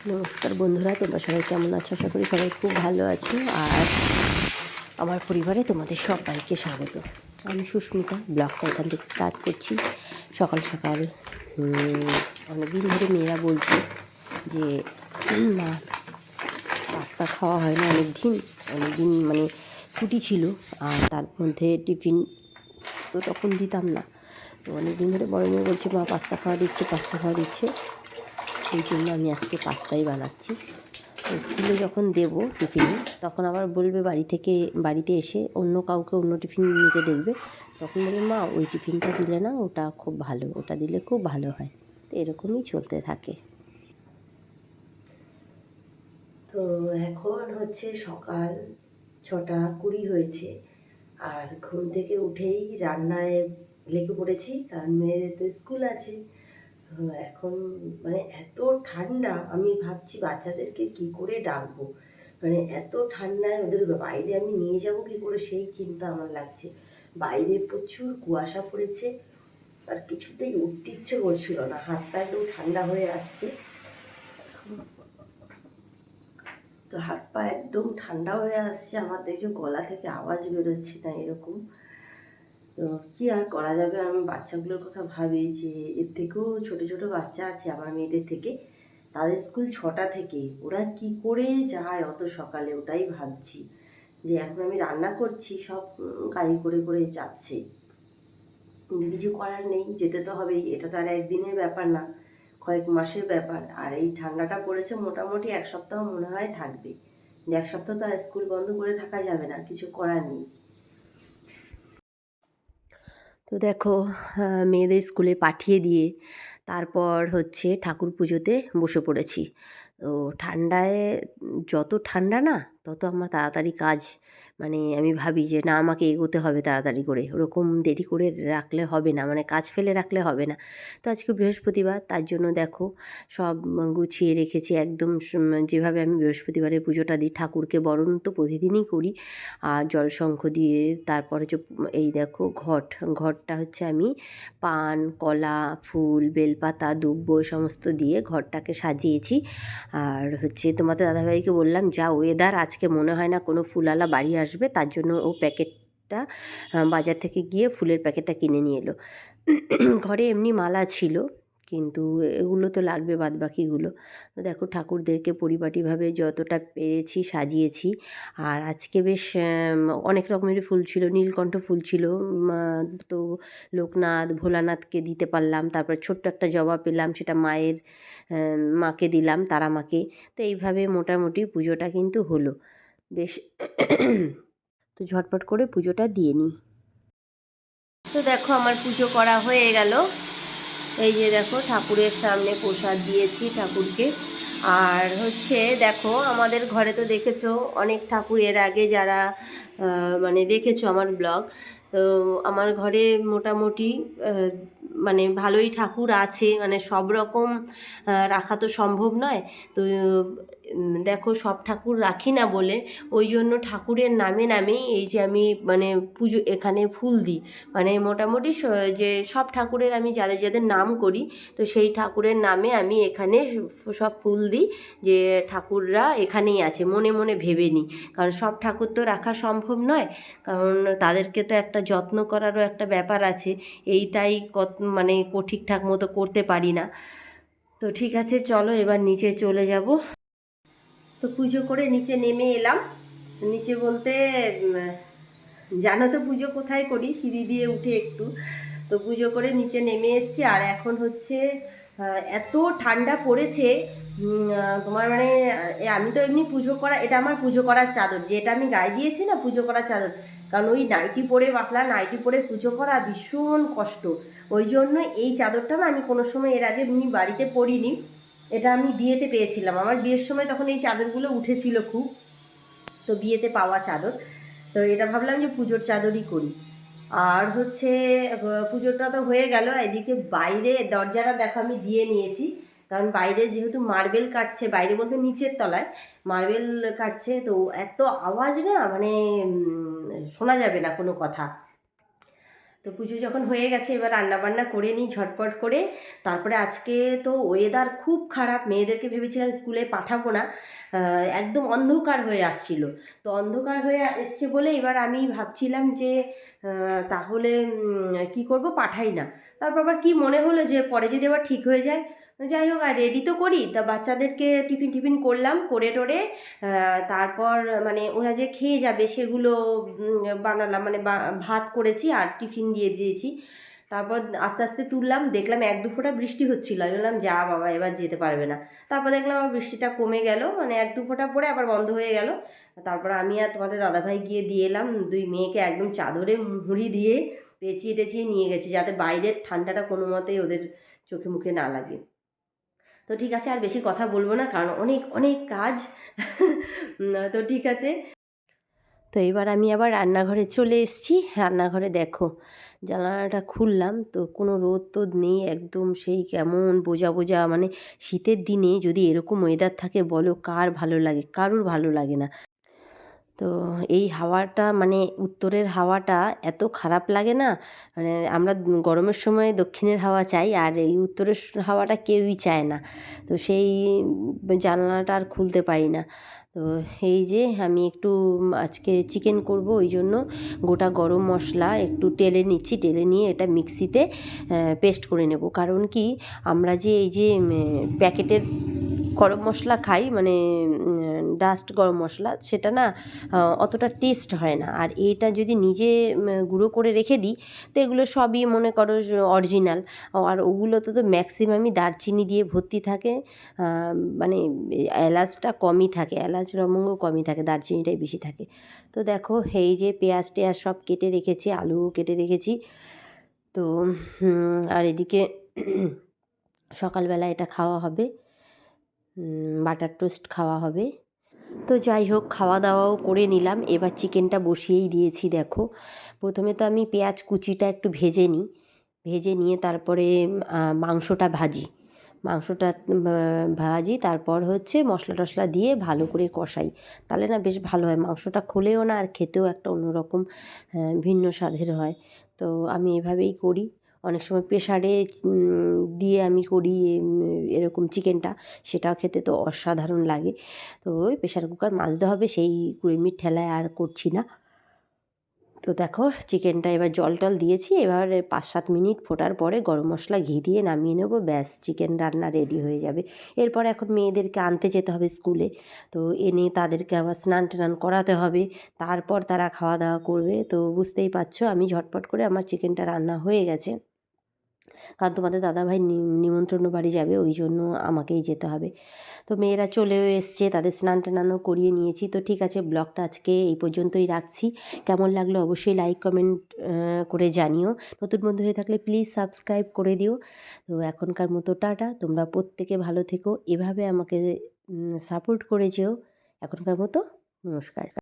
নমস্কার বন্ধুরা, তোমরা সবাই কেমন আছো? আশা করি সবাই খুব ভালো আছো। আর আমার পরিবারে তোমাদের সবাইকে স্বাগত। আমি সুস্মিতা, ব্লগটা এখান থেকে স্টার্ট করছি। সকাল সকাল অনেক দিন ধরে মেয়েরা বলছে যে মা, পাস্তা খাওয়া হয় না অনেক দিন অনেক দিন মানে ছুটি ছিল, আর তার মধ্যে টিফিন তো তখন দিতাম না। তো অনেক দিন ধরে বড় মেয়ে বলছে, মা, পাস্তা খাওয়া দিচ্ছে, পাস্তা খাওয়া দিচ্ছে। সেই জন্য আমি আজকে পাস্তাই বানাচ্ছি। স্কুলে যখন দেব টিফিনে, তখন আবার বলবে বাড়ি থেকে, বাড়িতে এসে অন্য কাউকে অন্য টিফিন নিতে দেখবে। তখন বলবে, মা, ওই টিফিনটা দিলে না ওটা খুব ভালো, ওটা দিলে খুব ভালো হয়। তো এরকমই চলতে থাকে। তো এখন হচ্ছে সকাল ছটা কুড়ি হয়েছে। আর ঘুম থেকে উঠেই রান্নায় লেগে পড়েছি, কারণ মেয়ের তো স্কুল আছে। এখন মানে এত ঠান্ডা, আমি ভাবছি বাচ্চাদেরকে কি করে ডাকবো? মানে এত ঠান্ডায় ওদের বাইরে আমি নিয়ে যাব কি করে? সেই চিন্তা আমার লাগছে। বাইরে প্রচুর কুয়াশা পড়েছে, আর কিছুতেই উঠতে ইচ্ছে করছিল না। হাত পা একদম ঠান্ডা হয়ে আসছে। তো হাত পা একদম ঠান্ডা হয়ে আসছে, আমার দেখছ গলা থেকে আওয়াজ বেরোচ্ছে না এরকম। তো কি আর করা যাবে? আমি বাচ্চাগুলোর কথা ভাবি যে এর থেকেও ছোট ছোট বাচ্চা আছে আমার মেয়েদের থেকে। তাদের স্কুল ছটা থেকে। ওরা কি করে যায়? অত সকালে ওটাই ভাবছি যে এখন আমি রান্না করছি, সব গাড়ি করে করে যাচ্ছে। কিছু করার নেই, যেতে তো হবেই। এটা তো আর একদিনের ব্যাপার না, কয়েক মাসের ব্যাপার। আর এই ঠান্ডাটা পড়েছে মোটামুটি এক সপ্তাহ মনে হয় থাকবে। এক সপ্তাহ তো আর স্কুল বন্ধ করে থাকা যাবে না, কিছু করার নেই। তো দেখো মেয়েদের স্কুলে পাঠিয়ে দিয়ে তারপর হচ্ছে ঠাকুর পুজোতে বসে পড়েছি। তো ঠান্ডায় যত ঠান্ডা না, তত আমার তাড়াতাড়ি কাজ মানে আমি ভাবি যে, না, আমাকে এগোতে হবে তাড়াতাড়ি করে। ওরকম দেরি করে রাখলে হবে না। মানে কাজ ফেলে রাখলে হবে না। তো আজকে বৃহস্পতিবার, তার জন্য দেখো সব গুছিয়ে রেখেছি একদম যেভাবে আমি বৃহস্পতিবারের পুজোটা দিই, ঠাকুরকে বরণ তো প্রতিদিনই করি। আর জলশঙ্খ দিয়ে তারপর হচ্ছে এই দেখো ঘট। ঘটটা হচ্ছে আমি পান, কলা, ফুল, বেলপাতা এই সমস্ত দিয়ে ঘরটাকে সাজিয়েছি। আর হচ্ছে তোমাদের দাদাভাইকে বললাম, যা ওয়েদার আজকে মনে হয় না কোনো ফুলওয়ালা বাড়ি আসবে, তার জন্য ও প্যাকেটটা বাজার থেকে গিয়ে ফুলের প্যাকেটটা কিনে নিয়ে এলো। ঘরে এমনি মালা ছিল, কিন্তু এগুলো তো লাগবে বাদবাকিগুলো। তো দেখো ঠাকুরদেরকে পরিপাটিভাবে যতটা পেরেছি সাজিয়েছি। আর আজকে বেশ অনেক রকমের ফুল ছিল, নীলকণ্ঠ ফুল ছিল তো লোকনাথ, ভোলানাথকে দিতে পারলাম, তারপর ছোট্ট একটা জবা পেলাম, সেটা মায়ের মাকে দিলাম তারা মাকে তো এইভাবে মোটামুটি পুজোটা কিন্তু হলো। বেশ তো ঝটপট করে পুজোটা দিয়ে নিই। তো দেখো আমার পুজো করা হয়ে গেল। এই যে দেখো ঠাকুরের সামনে প্রসাদ দিয়েছি ঠাকুরকে। আর হচ্ছে দেখো আমাদের ঘরে তো দেখেছ অনেক ঠাকুর এর আগে যারা মানে দেখেছ আমার ব্লগ। তো আমার ঘরে মোটামুটি মানে ভালোই ঠাকুর আছে। মানে সব রকম রাখা তো সম্ভব নয়। তো দেখো সব ঠাকুর রাখি না বলে ওই জন্য ঠাকুরের নামে নামেই এই যে আমি মানে পুজো, এখানে ফুল দিই। মানে মোটামুটি যে সব ঠাকুরের আমি যাদের যাদের নাম করি, তো সেই ঠাকুরের নামে আমি এখানে সব ফুল দিই যে ঠাকুররা এখানেই আছে, মনে মনে ভেবে নিই। কারণ সব ঠাকুর তো রাখা সম্ভব নয়, কারণ তাদেরকে তো একটা যত্ন করারও একটা ব্যাপার আছে, এই তাই মানে ঠিকঠাক মতো করতে পারি না। তো ঠিক আছে, চলো এবার নিচে চলে যাব। তো পুজো করে নিচে নেমে এলাম। নিচে বলতে জানো তো পুজো কোথায় করি? সিঁড়ি দিয়ে উঠে একটু। তো পুজো করে নিচে নেমে এসেছি আর এখন হচ্ছে এত ঠান্ডা পড়েছে তোমার মানে আমি তো এমনি পুজো করা, এটা আমার পুজো করার চাদর। যেটা আমি গায়ে দিয়েছি না পুজো করার চাদর। কারণ ওই নাইটি পরে পাতলা নাইটি পরে পুজো করা ভীষণ কষ্ট। ওই জন্য এই চাদরটা না আমি কোনো সময় এর আগে এমনি বাড়িতে পরিনি। এটা আমি বিয়েতে পেয়েছিলাম। আমার বিয়ের সময় তখন এই চাদরগুলো উঠেছিল খুব। তো বিয়েতে পাওয়া চাদর। তো এটা ভাবলাম যে পুজোর চাদরই করি। আর হচ্ছে পুজোটা তো হয়ে গেল। এদিকে বাইরে দরজাটা দেখো আমি দিয়ে নিয়েছি। কারণ বাইরে যেহেতু মার্বেল কাটছে, বাইরে বলতে নিচের তলায় মার্বেল কাটছে, তো এত আওয়াজ না মানে শোনা যাবে না কোনো কথা। তো পুজো যখন হয়ে গেছে, এবার রান্নাবান্না করে নিই ঝটপট করে। তারপরে আজকে তো ওয়েদার খুব খারাপ, মেয়েদেরকে ভেবেছিলাম স্কুলে পাঠাবো না। একদম অন্ধকার হয়ে আসছিল। তো অন্ধকার হয়ে এসছে বলে এবার আমি ভাবছিলাম যে তাহলে কি করব পাঠাই না। তারপর আবার কি মনে হলো যে পরে যদি আবার ঠিক হয়ে যায় যাই হোক, আর রেডি তো করি। তা বাচ্চাদেরকে টিফিন টিফিন করলাম, করে টোরে তারপর মানে ওরা যে খেয়ে যাবে সেগুলো বানালাম। মানে ভাত করেছি আর টিফিন দিয়ে দিয়েছি। তারপর আস্তে আস্তে তুললাম, দেখলাম এক দু ফোঁটা বৃষ্টি হচ্ছিল। আমি বললাম, যা বাবা, এবার যেতে পারবে না। তারপর দেখলাম আবার বৃষ্টিটা কমে গেল। মানে এক দু ফোঁটা পরে আবার বন্ধ হয়ে গেল। তারপর আমি আর তোমাদের দাদাভাই গিয়ে দিয়ে এলাম। দুই মেয়েকে একদম চাদরে মুড়ি দিয়ে পেঁচিয়ে টেচিয়ে নিয়ে গেছি, যাতে বাইরের ঠান্ডাটা কোনো মতেই ওদের চোখে মুখে না লাগে। তো ঠিক আছে, আর বেশি কথা বলব না কারণ অনেক অনেক কাজ। তো ঠিক আছে। তো এবার আমি আবার রান্নাঘরে চলে এসেছি। রান্নাঘরে দেখো, জানালাটা খুললাম তো কোনো রোদ তোদ নেই একদম সেই কেমন বোঝা বোঝা। মানে শীতের দিনে যদি এরকম ওয়েদার থাকে বলো, কার ভালো লাগে? কারুর ভালো লাগে না। তো এই হাওয়াটা মানে উত্তরের হাওয়াটা এত খারাপ লাগে না। মানে আমরা গরমের সময় দক্ষিণের হাওয়া চাই আর এই উত্তরের হাওয়াটা কেউই চায় না। তো সেই জানলাটা আর খুলতে পারি না। তো এই যে আমি একটু আজকে চিকেন করব, ওই জন্য গোটা গরম মশলা একটু টেলে নিচ্ছি, টেলে নিয়ে এটা মিক্সিতে পেস্ট করে নেব। কারণ কি, আমরা যে এই যে প্যাকেটের গরম মশলা খাই মানে ডাস্ট গরম মশলা, সেটা না অতটা টেস্ট হয় না। আর এটা যদি নিজে গুঁড়ো করে রেখে দিই, তো এগুলো সবই মনে করো অরিজিনাল আর ওগুলোতে তো ম্যাক্সিমামই দারচিনি দিয়ে ভর্তি থাকে মানে এলাচটা কমই থাকে, এলাচ লবঙ্গ কমই থাকে, দারচিনিটাই বেশি থাকে। তো দেখো, এই যে পেঁয়াজ টেয়াজ সব কেটে রেখেছি, আলু কেটে রেখেছি। তো আর এদিকে সকালবেলা এটা খাওয়া হবে। বাটার টোস্ট খাওয়া হবে। তো যাই হোক খাওয়া দাওয়াও করে নিলাম। এবার চিকেনটা বসিয়েই দিয়েছি, দেখো। প্রথমে তো আমি পেঁয়াজ কুচিটা একটু ভেজে নিই। ভেজে নিয়ে তারপরে মাংসটা ভাজি। মাংসটা ভাজি, তারপর হচ্ছে মশলা টশলা দিয়ে ভালো করে কষাই। তাহলে না বেশ ভালো হয়। মাংসটা খোলেও না আর খেতেও একটা অন্যরকম ভিন্ন স্বাদের হয়। তো আমি এভাবেই করি। অনেক সময় প্রেশারে দিয়ে আমি করি এরকম চিকেনটা। সেটাও খেতে তো অসাধারণ লাগে। তো ওই প্রেশার কুকার মাজতে হবে, সেই কুড়ি মিনিট ঠেলায় আর করছি না। তো দেখো, চিকেনটা এবার জল টল দিয়েছি। এবার পাঁচ সাত মিনিট ফোটার পরে গরম মশলা ঘি দিয়ে নামিয়ে নেব। ব্যাস, চিকেন রান্না রেডি হয়ে যাবে। এরপর এখন মেয়েদেরকে আনতে যেতে হবে স্কুলে। তো এনে তাদেরকে আবার স্নান টান করাতে হবে। তারপর তারা খাওয়া দাওয়া করবে। তো বুঝতেই পারছ, আমি ঝটপট করে আমার চিকেনটা রান্না হয়ে গেছে। কারণ তোমাদের দাদাভাই নিমন্ত্রণ বাড়ি যাবে, ওই জন্য আমাকেই যেতে হবে। তো মেয়েরা চলেও এসছে, তাদের স্নান টানানো করিয়ে নিয়েছি। তো ঠিক আছে, ব্লগটা আজকে এই পর্যন্তই রাখছি। কেমন লাগল অবশ্যই লাইক কমেন্ট করে জানিও। নতুন বন্ধু হয়ে থাকলে প্লিজ সাবস্ক্রাইব করে দিও। তো এখনকার মতো টাটা, তোমরা প্রত্যেকে ভালো থেকো। এভাবে আমাকে সাপোর্ট করে যেও। এখনকার মতো নমস্কার।